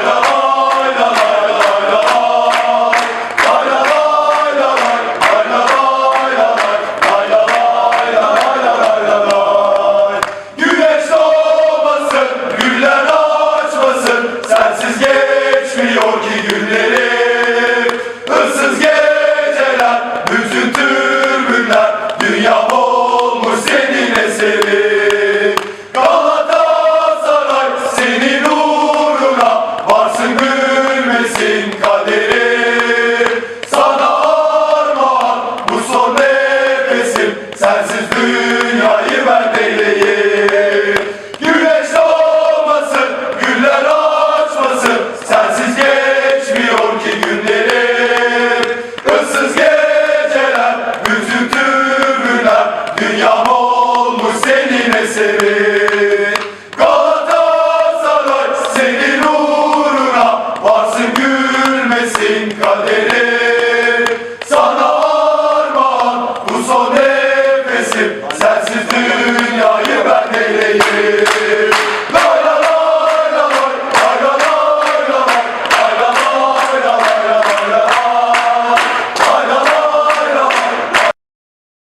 Güneş gülmesin kaderim Sana armağan. Bu son nefesim Sensiz dünyayı ben Güneş doğmasın, güller açmasın Sensiz geçmiyor ki günlerim. Issız geceler, bütün türbüler Dünyam olmuş senin eserin gülmesin kaderim